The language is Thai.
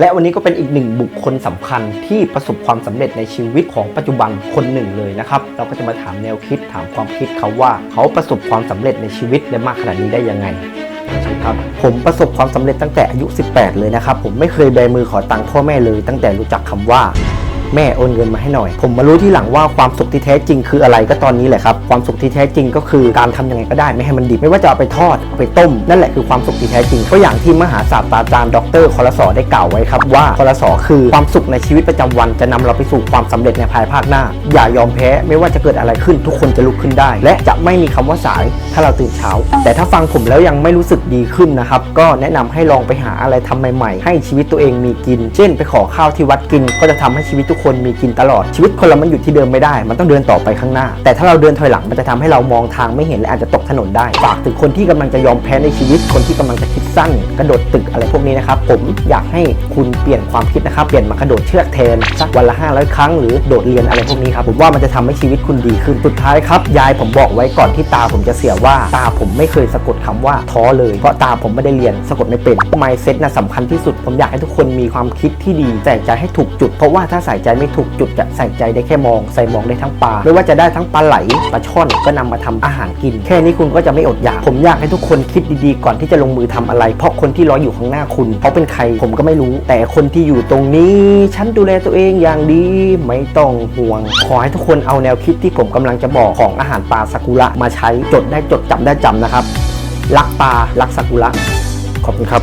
และวันนี้ก็เป็นอีกหนึ่งบุคคลสำคัญที่ประสบความสำเร็จในชีวิตของปัจจุบันคนหนึ่งเลยนะครับ เราก็จะมาถามแนวคิดถามความคิดเขาว่า เขาประสบความสำเร็จในชีวิตได้มากขนาดนี้ได้ยังไงใช่ครับผมประสบความสำเร็จตั้งแต่อายุ 18 เลยนะครับ ผมไม่เคยแบมือขอตังค์พ่อแม่เลยตั้งแต่รู้จักคำว่า แม่โอนเงินมาให้หน่อย ผมมารู้ที่หลังว่าความสุขที่แท้จริงคืออะไรก็ตอนนี้แหละครับ ความสุขที่แท้จริงก็คือการทำยังไงก็ได้ไม่ให้มันดิบไม่ว่าจะเอาไปทอดเอาไปต้ม นั่นแหละคือความสุขที่แท้จริงก็อย่างที่มหาศาสตราจารย์ดรคอรสอได้กล่าวไว้ครับว่าคอรสอคือความสุขในชีวิตประจำวันจะนำเราไปสู่ความสำเร็จในภายภาคหน้า อย่ายอมแพ้ไม่ว่าจะเกิดอะไรขึ้นทุกคนจะลุกขึ้นได้ และจะไม่มีคำว่าสายถ้าเราตื่นเช้า แต่ถ้าฟังผมแล้วยังไม่รู้สึกดีขึ้นนะครับก็แนะนำให้ลองไปหาอะไรทำใหม่ๆ ให้ชีวิตตัวเองมีกิน เช่น ไปขอข้าวที่วัดกินก็จะทำให้ชีวิตทุกคนมีกินตลอดชีวิตคนเรามันอยู่ที่เดิมไม่ได้ มันต้องเดินต่อไปข้างหน้า แต่ถ้าเราเดินถอยหลังมันจะทำให้เรามองทางไม่เห็นและอาจจะตกถนนได้ฝากถึงคนที่กำลังจะยอมแพ้ในชีวิตคนที่กำลังจะคิดสั้น กระโดดตึกอะไรพวกนี้นะครับผมอยากให้คุณเปลี่ยนความคิดนะครับเปลี่ยนมากระโดดเชือกแทนสักวันละ500 ครั้งหรือโดดเรียนอะไรพวกนี้ครับผมว่ามันจะทำให้ชีวิตคุณดีขึ้นสุดท้ายครับยายผมบอกไว้ก่อนที่ตาผมจะเสียว่าตาผมไม่เคยสะกดคำว่าท้อเลยเพราะตาผมไม่ได้เรียนสะกดไม่เป็น mindset น่ะสำคัญที่สุด ผมอยากให้ทุกคนมีความคิดที่ดีใส่ใจให้ถูกจุดเพราะว่าถ้าใส่ใจไม่ถูกจุดจะใส่ใจได้แค่มอง ใส่มองได้ทั้งปลาไม่ว่าจะได้ทั้งปลาไหลปลาช่อนก็นำมาทำอาหารกิน แค่นี้คุณก็จะไม่อดอยาก ผมอยากให้ทุกคนคิดดีๆ ก่อนที่จะลงมือทำอะไร เพราะคนที่รออยู่ข้างหน้าคุณเขาเป็นใครผมก็ไม่รู้ แต่คนที่อยู่ตรงนี้ ฉันดูแลตัวเองอย่างดีไม่ต้องห่วง ขอให้ทุกคนเอาแนวคิดที่ผมกำลังจะบอกของอาหารปลาซากุระมาใช้จดได้จดจำได้จำนะครับรักปลารักซากุระขอบคุณครับ